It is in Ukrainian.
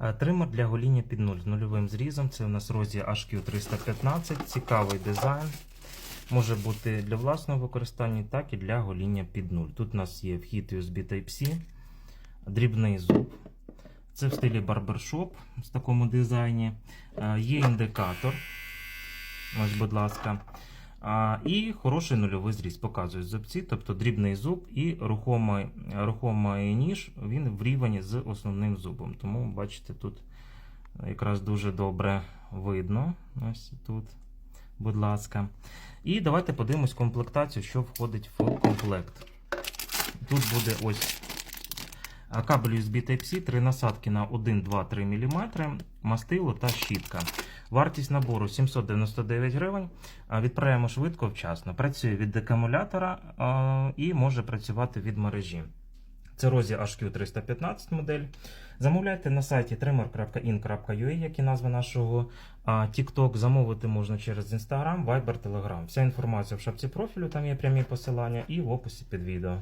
Е, Тример для гоління під нуль з нульовим зрізом. Це у нас розі HQ315. Цікавий дизайн. Може бути для власного використання, так і для гоління під нуль. Тут у нас є вхід USB Type-C, дрібний зуб. Це в стилі барбершоп в такому дизайні. Е, Є індикатор. Ось, будь ласка. І хороший нульовий зріз показують зубці, тобто дрібний зуб і рухомий, рухомий ніж він в рівні з основним зубом. Тому, бачите, тут якраз дуже добре видно. Ось тут, будь ласка. І давайте подивимось комплектацію, що входить в комплект. Тут буде ось кабель USB Type-C, три насадки на 1, 2, 3 мм, мастило та щітка. Вартість набору 799 гривень. Відправляємо швидко, вчасно. Працює від акумулятора а, і може працювати від мережі. Це Розі HQ315 модель. Замовляйте на сайті trimmer.in.ua, як і назва нашого TikTok. Замовити можна через Instagram, Viber, Telegram. Вся інформація в шапці профілю, там є прямі посилання і в описі під відео.